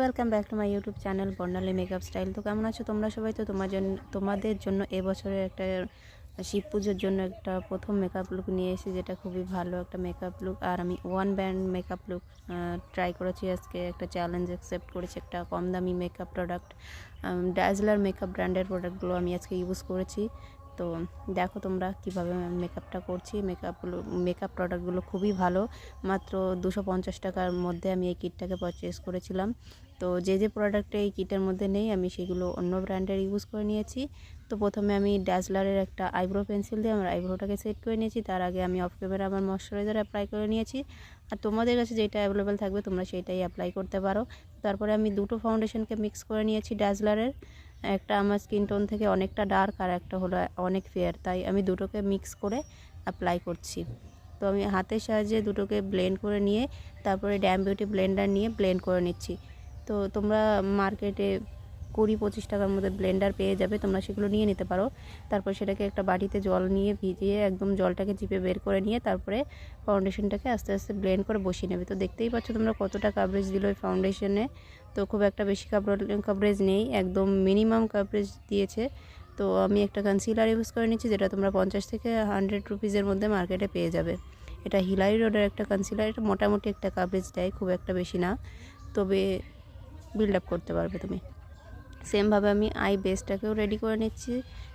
Welcome back to my YouTube channel Barnali makeup style তো কেমন আছো তোমরা সবাই? তো তোমার জন্য তোমাদের জন্য এবছরের একটা শিব পুজোর জন্য একটা প্রথম মেকআপ লুক নিয়ে এসেছি, যেটা খুবই ভালো একটা মেকআপ লুক আর আমি one band makeup look try করেছি আজকে। একটা চ্যালেঞ্জ অ্যাকসেপ্ট করেছি, একটা কম দামি মেকআপ প্রোডাক্ট ড্যাজলার মেকআপ ব্র্যান্ডের প্রোডাক্টগুলো আমি আজকে ইউজ করেছি। তো দেখো তোমরা কীভাবে মেকআপটা করছি। মেকআপগুলো মেকআপ প্রোডাক্টগুলো খুবই ভালো। মাত্র দুশো টাকার মধ্যে আমি এই কিটটাকে পারচেস করেছিলাম। তো যে যে প্রোডাক্টে এই কিটের মধ্যে নেই, আমি সেগুলো অন্য ব্র্যান্ডের ইউজ করে নিয়েছি। তো প্রথমে আমি ড্যাজলারের একটা আইব্রো পেন্সিল দিয়ে আমার আইব্রোটাকে সেট করে নিয়েছি। তার আগে আমি অফ ক্যামেরা আমার ময়শ্চারাইজার অ্যাপ্লাই করে নিয়েছি। আর তোমাদের কাছে যেটা অ্যাভেলেবেল থাকবে, তোমরা সেটাই অ্যাপ্লাই করতে পারো। তারপরে আমি দুটো ফাউন্ডেশনকে মিক্স করে নিয়েছি ড্যাজলারের একটা আমার স্কিন টোন থেকে অনেকটা ডার্ক আর একটা হলো অনেক ফেয়ার তাই আমি দুটোকে মিক্স করে অ্যাপ্লাই করছি। তো আমি হাতের সাহায্যে দুটোকে ব্লেন্ড করে নিয়ে, তারপরে ড্যাম বিউটি ব্লেন্ডার নিয়ে ব্লেন্ড করে নিচ্ছি। তো তোমরা মার্কেটে কুড়ি পঁচিশ টাকার মধ্যে ব্লেন্ডার পেয়ে যাবে, তোমরা সেগুলো নিয়ে নিতে পারো। তারপর সেটাকে একটা বাটিতে জল নিয়ে ভিজিয়ে একদম জলটাকে চিপে বের করে নিয়ে তারপরে ফাউন্ডেশনটাকে আস্তে আস্তে ব্লেন্ড করে বসিয়ে নেবে। তো দেখতেই পাচ্ছ তোমরা কতটা কাভারেজ দিল ওই ফাউন্ডেশনে তো খুব একটা বেশি কাভারেজ নেই, একদম মিনিমাম কাভারেজ দিয়েছে। তো আমি একটা কনসিলার ইউজ করে নিচ্ছি, যেটা তোমরা পঞ্চাশ থেকে হান্ড্রেড রুপিজের মধ্যে মার্কেটে পেয়ে যাবে। এটা হিলাই রোডের একটা কনসিলার এটা মোটামুটি একটা কাভারেজ দেয়, খুব একটা বেশি না। তবে বিল্ড আপ করতে পারবে তুমি। সেমভাবে আমি আই বেসটাকেও রেডি করে নিচ্ছি।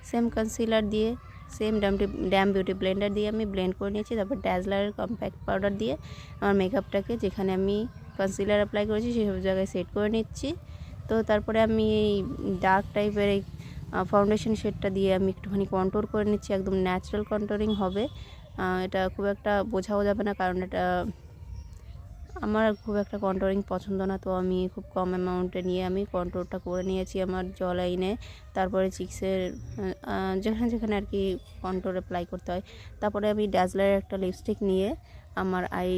সেম কনসিলার দিয়ে same damp damp beauty blender দিয়ে আমি ব্লেন্ড করে নিয়েছি। তারপর ড্যাজলারের কম্প্যাক্ট পাউডার দিয়ে আমার মেকআপটাকে যেখানে আমি কনসিলার অ্যাপ্লাই করেছি সেসব জায়গায় সেট করে নিচ্ছি। তো তারপরে আমি এই ডার্ক টাইপের এই ফাউন্ডেশন শেডটা দিয়ে আমি একটুখানি কন্ট্রোল করে নিচ্ছি। একদম ন্যাচারাল কন্ট্রোলিং হবে। এটা খুব একটা বোঝাও যাবে না কারণ এটা আমার খুব একটা কন্ট্রোলিং পছন্দ না, তো আমি খুব কম অ্যামাউন্টে নিয়ে আমি কন্ট্রোলটা করে নিয়েছি আমার জল আইনে তারপরে চিক্সের যেখানে যেখানে আর কি কন্ট্রোল অ্যাপ্লাই করতে হয়। তারপরে আমি ড্যাজলারের একটা লিপস্টিক নিয়ে আমার eye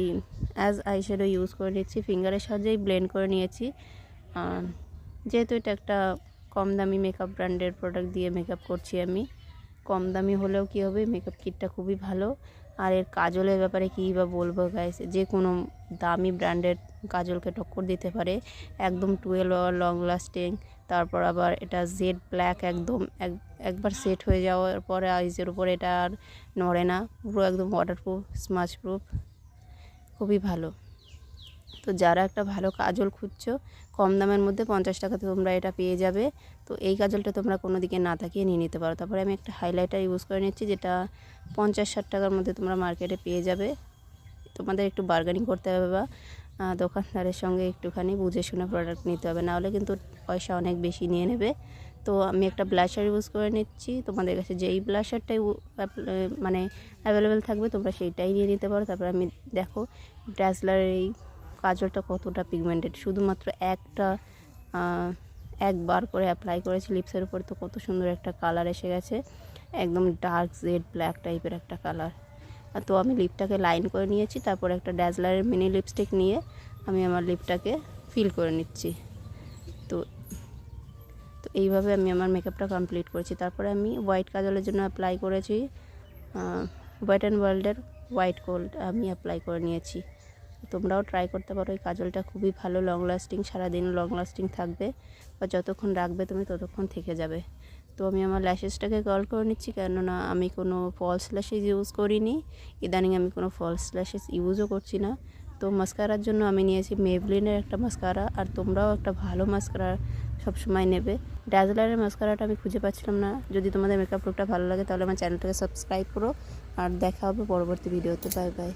as eye shadow use করে নিচ্ছি ফিঙ্গারের সাহায্যেই ব্লেন্ড করে নিয়েছি। যেহেতু এটা একটা কম দামি মেকআপ ব্র্যান্ডের প্রোডাক্ট দিয়ে মেকআপ করছি আমি। কম দামি হলেও কী হবে? মেকআপ কিটটা খুবই ভালো। আর এর কাজলের ব্যাপারে কী বা বলব গাইস যে কোনো দামি ব্র্যান্ডের কাজলকে টক্কর দিতে পারে। একদম টুয়েলভ আওয়ার লং লাস্টিং তারপর আবার এটা জেড ব্ল্যাক একদম এক, একবার সেট হয়ে যাওয়ার পরে আইজের উপর এটা আর নড়ে না। পুরো একদম ওয়াটারপ্রুফ স্মাচ প্রুফ খুবই ভালো। তো যারা একটা ভালো কাজল খুঁজছো, কম দামের মধ্যে পঞ্চাশ টাকাতে তোমরা এটা পেয়ে যাবে। তো এই কাজলটা তোমরা কোনো দিকে না থাকিয়ে নিয়ে নিতে পারো। তারপরে আমি একটা হাইলাইটার ইউজ করে নিচ্ছি, যেটা পঞ্চাশ ষাট টাকার মধ্যে তোমরা মার্কেটে পেয়ে যাবে। তোমাদের একটু বার্গেনিং করতে হবে বা দোকানদারের সঙ্গে একটুখানি বুঝে শুনে প্রোডাক্ট নিতে হবে। নাহলে কিন্তু পয়সা অনেক বেশি নিয়ে নেবে। তো আমি একটা ব্লাশার ইউজ করে নিচ্ছি। তোমাদের কাছে যেই ব্লাশারটাই মানে অ্যাভেলেবেল থাকবে, তোমরা সেইটাই নিয়ে নিতে পারো। তারপর আমি দেখো ড্যাসলার এই কাজলটা কতটা পিগমেন্টেড শুধুমাত্র একটা একবার করে অ্যাপ্লাই করেছি লিপসের উপর, তো কত সুন্দর একটা কালার এসে গেছে। একদম ডার্ক জেড ব্ল্যাক টাইপের একটা কালার তো আমি লিপটাকে লাইন করে নিয়েছি, তারপর একটা ড্যাজলারের মিনি লিপস্টিক নিয়ে আমি আমার লিপটাকে ফিল করে নিচ্ছি। তো তো এইভাবে আমি আমার মেকআপটা কমপ্লিট করেছি। তারপরে আমি হোয়াইট কাজলের জন্য অ্যাপ্লাই করেছি হোয়াইট অ্যান্ড ওয়ার্ল্ডের হোয়াইট গোল্ড আমি অ্যাপ্লাই করে নিয়েছি। তোমরাও ট্রাই করতে পারো। এই কাজলটা খুবই ভালো লং লাস্টিং সারাদিন লং লাস্টিং থাকবে। বা যতক্ষণ রাখবে তুমি ততক্ষণ থেকে যাবে। তো আমি আমার ল্যাশেসটাকে কল করে নিচ্ছি, কেননা আমি কোনো ফলস ল্যাশেস ইউজ করিনি। ইদানিং আমি কোনো ফলস ল্যাশেস ইউজও করছি না। তো মাস্কারার জন্য আমি নিয়েছি মেভলিনের একটা মাস্কারা আর তোমরাও একটা ভালো মাস্কারা সবসময় নেবে। ড্যাজলারের মাস্কারাটা আমি খুঁজে পাচ্ছিলাম না। যদি তোমাদের মেকআপ লুকটা ভালো লাগে, তাহলে আমার চ্যানেলটাকে সাবস্ক্রাইব করো। আর দেখা হবে পরবর্তী ভিডিওতে বাই বাই